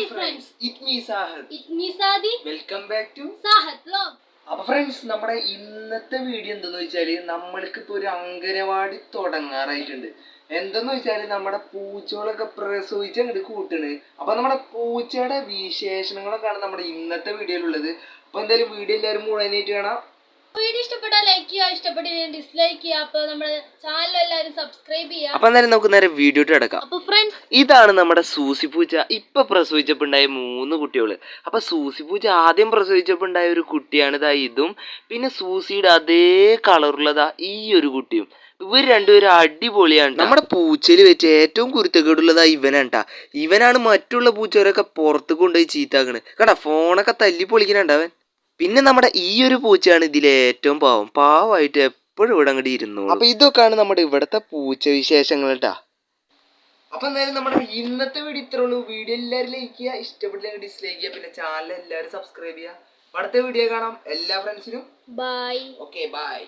Hi friends it me Sahad it me Sadi welcome back to vlog അപ്പൊ friends നമ്മുടെ ഇന്നത്തെ video എന്തെന്ന് വെച്ചാൽ നമ്മൾക്ക് ഇപ്പൊ ഒരു അംഗനവാടി തുടങ്ങാറായിട്ടുണ്ട്. എന്തെന്ന് വെച്ചാൽ നമ്മുടെ പൂച്ചകളൊക്കെ പ്രസവിച്ച് അങ്ങോട്ട് കൂട്ടണ്. അപ്പൊ നമ്മുടെ പൂച്ചയുടെ വിശേഷണങ്ങളൊക്കെയാണ് നമ്മുടെ ഇന്നത്തെ വീഡിയോയിലുള്ളത് അപ്പൊ എന്തായാലും വീഡിയോ എല്ലാവരും മുഴുവനായിട്ട് കാണാം. വീഡിയോ ഇഷ്ടപ്പെട്ടാൽ ലൈക്ക് ചെയ്യുക ഇഷ്ടപ്പെട്ടില്ലെങ്കിൽ ഡിസ്ലൈക്ക് ചെയ്യുക. അപ്പോൾ നമ്മുടെ ചാനൽ എല്ലാവരും സബ്സ്ക്രൈബ് ചെയ്യുക. അപ്പൊ എന്തായാലും നമുക്ക് നേരെ വീഡിയോ കിടക്കാം. അപ്പോൾ ഫ്രണ്ട്സ് ഇതാണ് നമ്മുടെ സൂസി പൂച്ച. ഇപ്പൊ പ്രസവിച്ചപ്പോണ്ടായ മൂന്ന് കുട്ടികൾ. അപ്പൊ സൂസി പൂച്ച ആദ്യം പ്രസവിച്ചപ്പോണ്ടായ ഒരു കുട്ടിയാണ് ഇതാ ഇതും. പിന്നെ സൂസിയുടെ അതേ കളറുള്ളതാ ഈ ഒരു കുട്ടിയും. ഇവർ രണ്ടുപേരും അടിപൊളിയാണ് നമ്മുടെ പൂച്ചയിൽ വെച്ച് ഏറ്റവും കുരുത്തക്കേടുള്ളതാ ഇവനാണ്ടാ ഇവനാണ് മറ്റുള്ള പൂച്ചവരൊക്കെ പുറത്ത് കൊണ്ടുപോയി ചീത്താക്കണ്. കേട്ടാ ഫോണൊക്കെ തല്ലി പൊളിക്കണുണ്ട് അവൻ? പിന്നെ നമ്മുടെ ഈ ഒരു പൂച്ചയാണ് ഇതിൽ ഏറ്റവും പാവം. പാവമായിട്ട് എപ്പോഴും ഇവിടെ അങ്ങോട്ട് ഇരുന്നു അപ്പൊ ഇതൊക്കെയാണ് നമ്മുടെ ഇവിടുത്തെ പൂച്ച വിശേഷങ്ങൾ കേട്ടാ അപ്പൊ എന്തായാലും നമ്മുടെ ഇന്നത്തെ വീഡിയോ ഇത്രേ ഉള്ളൂ. വീഡിയോ എല്ലാവരും ലൈക്ക് ചെയ്യുക. ഇഷ്ടപ്പെട്ടില്ലെങ്കിൽ ഡിസ്ലൈക്ക് ചെയ്യുക. പിന്നെ ചാനൽ എല്ലാവരും സബ്സ്ക്രൈബ് ചെയ്യുക. അടുത്ത വീഡിയോ കാണാം. എല്ലാ ഫ്രണ്ട്സിനും ബൈ ഓക്കെ ബൈ